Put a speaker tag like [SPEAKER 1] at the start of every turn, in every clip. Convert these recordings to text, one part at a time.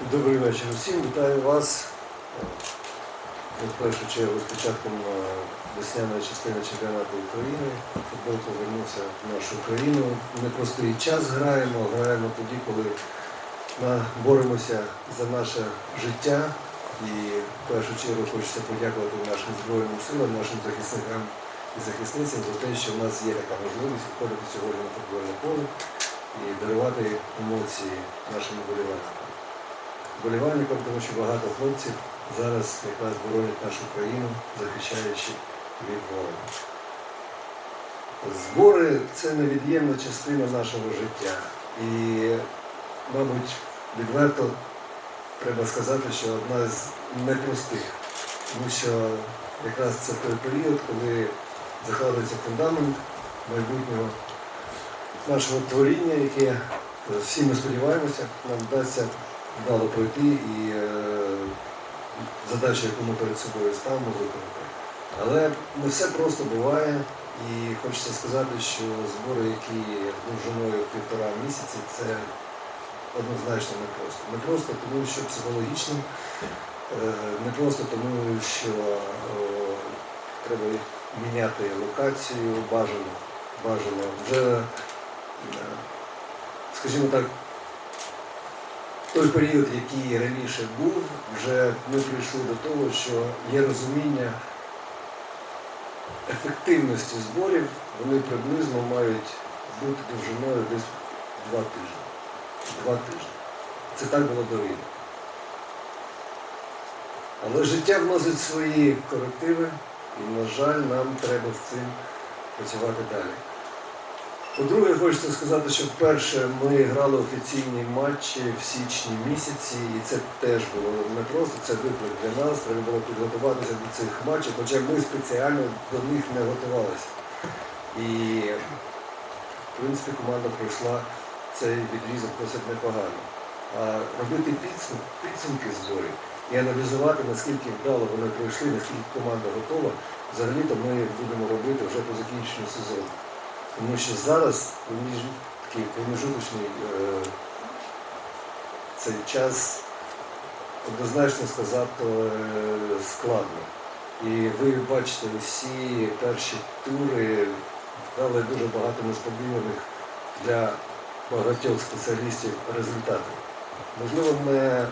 [SPEAKER 1] Добрий вечір усім. Вітаю вас. В першу чергу з початком е, весняної частини чемпіонату України. Футбол повернувся в нашу країну. Непростий час граємо, граємо тоді, коли на- боремося за наше життя. І в першу чергу хочеться подякувати нашим Збройним силам, нашим захисникам і захисницям за те, що в нас є така можливість виходити сьогодні на футбольне поле і дарувати емоції нашим вболівальникам вболівальникам, тому що багато хлопців зараз якраз боронять нашу країну, захищаючи від ворога. Збори це невід'ємна частина нашого життя. І, мабуть, відверто треба сказати, що одна з непростих, тому що якраз це той період, коли закладається фундамент майбутнього нашого творіння, яке всі ми сподіваємося, нам вдасться вдало пройти і е, задачу, яку ми перед собою ставимо, виконати. Але не все просто буває, і хочеться сказати, що збори, які довжиною півтора місяці, це однозначно непросто. Не просто тому, що психологічно, е, не просто тому, що е, треба міняти локацію, бажано, бажано. Вже, скажімо так, той період, який раніше був, вже ми прийшли до того, що є розуміння ефективності зборів, вони приблизно мають бути довжиною десь два тижні. Два тижні. Це так було до війни. Але життя вносить свої корективи, і, на жаль, нам треба з цим працювати далі. По-друге, хочеться сказати, що вперше ми грали офіційні матчі в січні місяці, і це теж було непросто, це виклик для нас. Треба було підготуватися до цих матчів, хоча ми спеціально до них не готувалися. І, в принципі, команда пройшла цей відрізок досить непогано. А робити підсум- підсумки зборів і аналізувати, наскільки вдало вони пройшли, наскільки команда готова, взагалі-то ми будемо робити вже по закінченню сезону. Тому що зараз проміж, такий проміжуточний е, цей час однозначно сказати е, складно. І ви бачите усі перші тури дали дуже багато несподіваних для багатьох спеціалістів результатів. Можливо, не,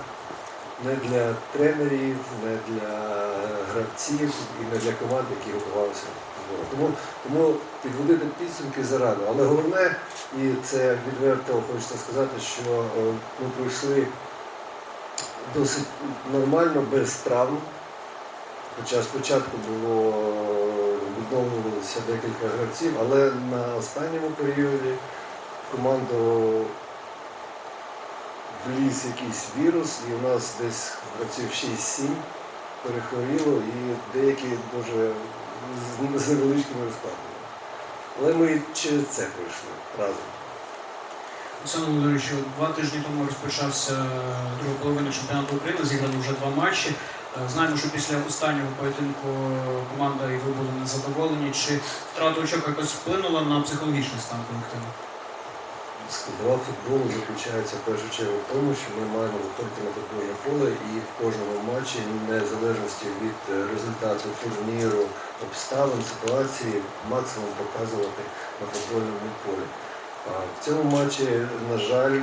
[SPEAKER 1] не для тренерів, не для гравців і не для команд, які готувалися. Тому, тому підводити підсумки зарано. Але головне, і це відверто хочеться сказати, що е, ми пройшли досить нормально, без травм. Хоча спочатку було відновлювалося декілька гравців, але на останньому періоді команду вліз якийсь вірус, і у нас десь гравців 6-7 перехворіло, і деякі дуже з, невеличкими розкладами. Але ми через це пройшли разом.
[SPEAKER 2] Оксана Володимирович, два тижні тому розпочався друга половина чемпіонату України, зіграно вже два матчі. Е, Знаємо, що після останнього поєдинку команда і ви були незадоволені. Чи втрата очок якось вплинула на психологічний стан колективу?
[SPEAKER 1] Складова футболу заключається в першу чергу в тому, що ми маємо виходити на футбольне поле і в кожному матчі, незалежності від е, результату турніру, обставин, ситуації, максимум показувати на футбольному полі. А в цьому матчі, на жаль,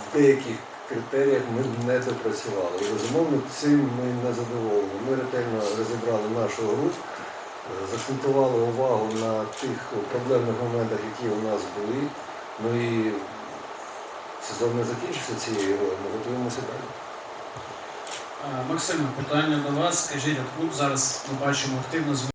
[SPEAKER 1] в деяких критеріях ми не допрацювали. І безумовно цим ми не задоволені. Ми ретельно розібрали нашу гру. Закцентували увагу на тих проблемних моментах, які у нас були. Ну і сезон не закінчився цією грою, ми готуємося далі.
[SPEAKER 2] Е, Максим, питання до вас. Скажіть, от клуб зараз ми бачимо активно